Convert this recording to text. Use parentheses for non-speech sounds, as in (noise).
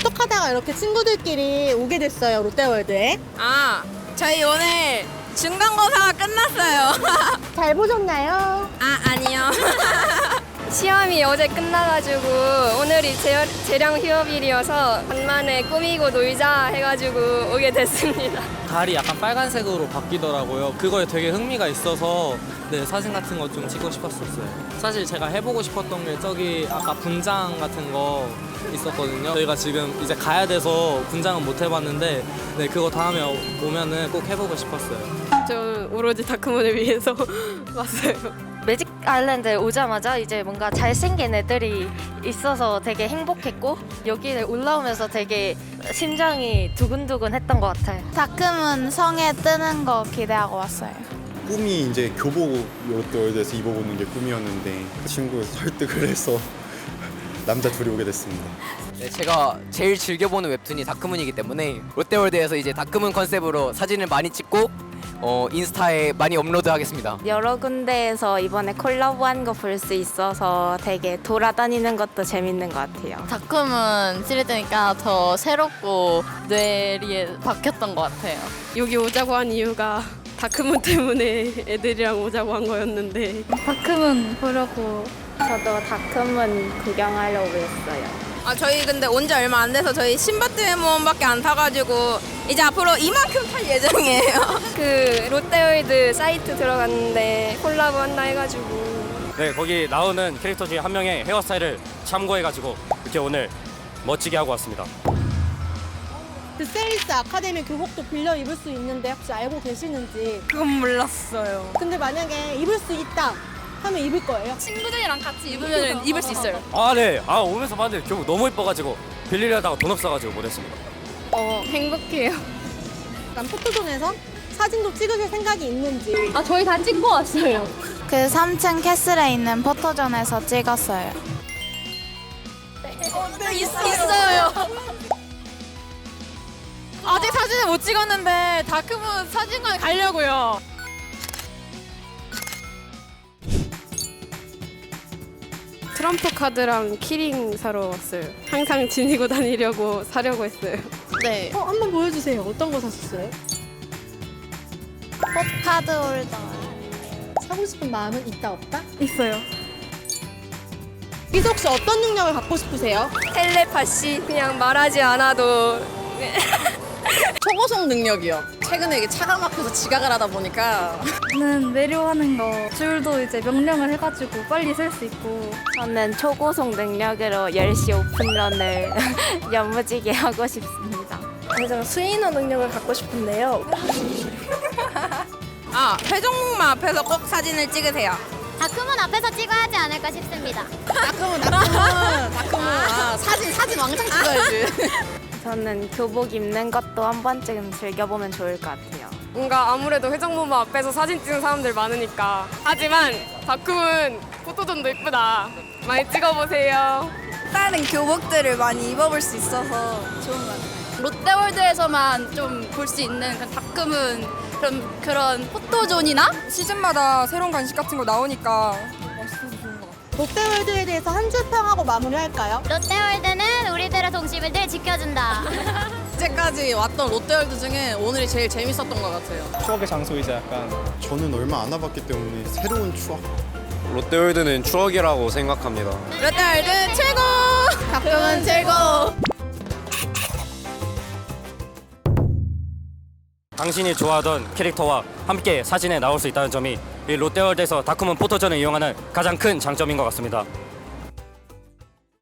하다가 이렇게 친구들끼리 오게 됐어요, 롯데월드에. 아, 저희 오늘 중간고사가 끝났어요. (laughs) 잘 보셨나요? 아, 아니요. (laughs) 시험이 어제 끝나가지고 오늘이 재, 재량 휴업일이어서 간만에 꾸미고 놀자 해가지고 오게 됐습니다. 달이 약간 빨간색으로 바뀌더라고요. 그거에 되게 흥미가 있어서 네, 사진 같은 거 좀 찍고 싶었었어요. 사실 제가 해보고 싶었던 게 저기 아까 분장 같은 거 있었거든요. 저희가 지금 이제 가야 돼서 분장은 못 해봤는데 네, 그거 다음에 오- 오면은 꼭 해보고 싶었어요. 저 오로지 다크문을 위해서 (laughs) 왔어요. 매직 아일랜드에 오자마자 이제 뭔가 잘생긴 애들이 있어서 되게 행복했고 여기에 올라오면서 되게 심장이 두근두근 했던 것 같아요. 다크문 성에 뜨는 거 기대하고 왔어요. 꿈이 이제 교복 롯데월드에서 입어보는 게 꿈이었는데 친구 설득을 해서 (laughs) 남자 둘이 오게 됐습니다. 네, 제가 제일 즐겨보는 웹툰이 다크문이기 때문에 롯데월드에서 이제 다크문 컨셉으로 사진을 많이 찍고 어, 인스타에 많이 업로드하겠습니다. 여러 군데에서 이번에 콜라보한 거 볼 수 있어서 되게 돌아다니는 것도 재밌는 것 같아요. 다크문 찌를 때니까 더 새롭고 뇌리에 박혔던 것 같아요. 여기 오자고 한 이유가 다크문 때문에 애들이랑 오자고 한 거였는데 다크문 보려고 저도 다크문 구경하려고 했어요. 아, 저희 근데 온 지 얼마 안 돼서 저희 신바트 회무원밖에 안 타가지고 이제 앞으로 이만큼 탈 예정이에요. (laughs) 그 롯데월드 사이트 들어갔는데 콜라보 한다 해가지고 네, 거기 나오는 캐릭터 중에 한 명의 헤어스타일을 참고해가지고 이렇게 오늘 멋지게 하고 왔습니다. 그 세일스 아카데미 교복도 빌려 입을 수 있는데 혹시 알고 계시는지. 그건 몰랐어요. 근데 만약에 입을 수 있다 하면 입을 거예요? 친구들이랑 같이 입으면 입을 수 있어요. 아, 네. 아, 오면서 봤는데 교복 너무 예뻐가지고 빌리려다가 돈 없어가지고 못했습니다. 어 행복해요. 약간 포토존에서 사진도 찍으실 생각이 있는지. 아 저희 다 찍고 왔어요. 그 3층 캐슬에 있는 포토존에서 찍었어요. 있어요. 아직 사진을 못 찍었는데 다크문 사진관 가려고요. 트럼프 카드랑 키링 사러 왔어요. 항상 지니고 다니려고 사려고 했어요. 네. 어, 한번 보여주세요. 어떤 거 사셨어요? 포카드 홀더. 사고 싶은 마음은 있다 없다? 있어요. 이석 씨 어떤 능력을 갖고 싶으세요? 텔레파시 그냥 말하지 않아도 초고속 능력이요. 최근에 이게 차가 막혀서 지각을 하다 보니까 는 내려하는 거 줄도 이제 명령을 해가지고 빨리 쓸수 있고 저는 초고속 능력으로 10시 오픈런을 (laughs) 야무지게 하고 싶습니다. 제가 스위너 능력을 갖고 싶은데요. 아, 회전목마 앞에서 꼭 사진을 찍으세요. 다크문 앞에서 찍어야지 않을까 싶습니다. 다크문 (laughs) 다크문 다크문 아, 사진 사진 왕창 찍어야지. (laughs) 저는 교복 입는 것도 한 번쯤 즐겨보면 좋을 것 같아요. 뭔가 아무래도 회전목마 앞에서 사진 찍는 사람들 많으니까. 하지만 다크문 포토존도 이쁘다. 많이 찍어보세요. 다른 교복들을 많이 입어볼 수 있어서 좋은 것 같아요. 롯데월드에서만 좀 볼 수 있는 그런 다크문 그런 그런 포토존이나 시즌마다 새로운 간식 같은 거 나오니까 멋있어서 좋은 것 같아요. 롯데월드에 대해서 한 줄 평하고 마무리할까요? 롯데월드는 우리들의 동심을 늘 지켜준다. (laughs) 이제까지 왔던 롯데월드 중에 오늘이 제일 재밌었던 것 같아요. 추억의 장소이자 약간 저는 얼마 안 와봤기 때문에 새로운 추억 롯데월드는 추억이라고 생각합니다. 롯데월드 최고! 다크문 최고. 당신이 좋아하던 캐릭터와 함께 사진에 나올 수 있다는 점이 이 롯데월드에서 다크문 포토전을 이용하는 가장 큰 장점인 것 같습니다.